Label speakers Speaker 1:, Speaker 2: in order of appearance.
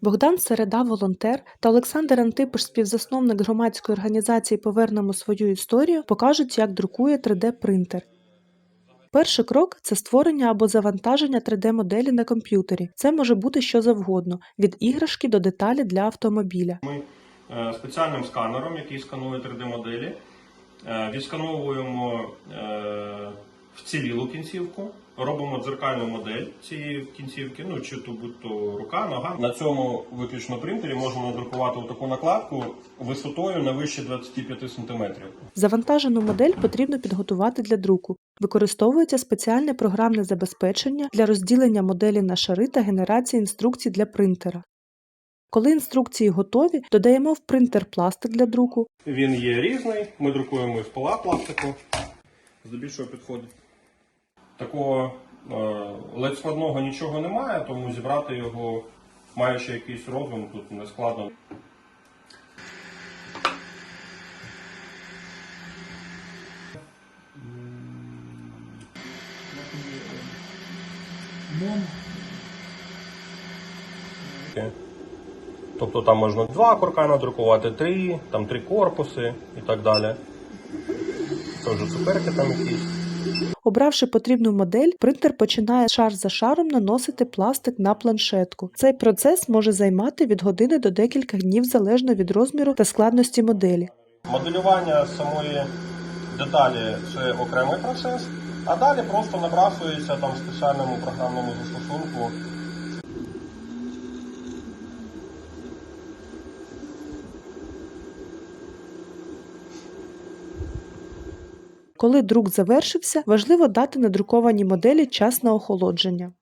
Speaker 1: Богдан Середа, волонтер, та Олександр Антипиш, співзасновник громадської організації Повернемо свою історію, покажуть, як друкує 3D-принтер. Перший крок це створення або завантаження 3D-моделі на комп'ютері. Це може бути що завгодно від іграшки до деталі для автомобіля.
Speaker 2: Ми е, спеціальним сканером, який сканує 3D-моделі, е, відскановуємо е, вцілілу кінцівку, робимо дзеркальну модель цієї кінцівки, ну чи то будь-то рука, нога. На цьому виключно принтері можна надрукувати таку накладку висотою не вище 25 см.
Speaker 1: Завантажену модель потрібно підготувати для друку. Використовується спеціальне програмне забезпечення для розділення моделі на шари та генерації інструкцій для принтера. Коли інструкції готові, додаємо в принтер пластик для друку,
Speaker 2: Він є різний, ми друкуємо із пола пластику, здебільшого підходить. Такого е, ледь складного нічого немає, тому зібрати його, маючи якийсь розум, тут не складно. Тобто там можна два курка надрукувати, три, там три корпуси і так далі. Це вже цукерки там якісь.
Speaker 1: Обравши потрібну модель, принтер починає шар за шаром наносити пластик на планшетку. Цей процес може займати від години до декількох днів залежно від розміру та складності моделі.
Speaker 2: Моделювання самої деталі це окремий процес, а далі просто набрасується там спеціальному програмному застосунку.
Speaker 1: Коли друк завершився, важливо дати надрукованій моделі час на охолодження.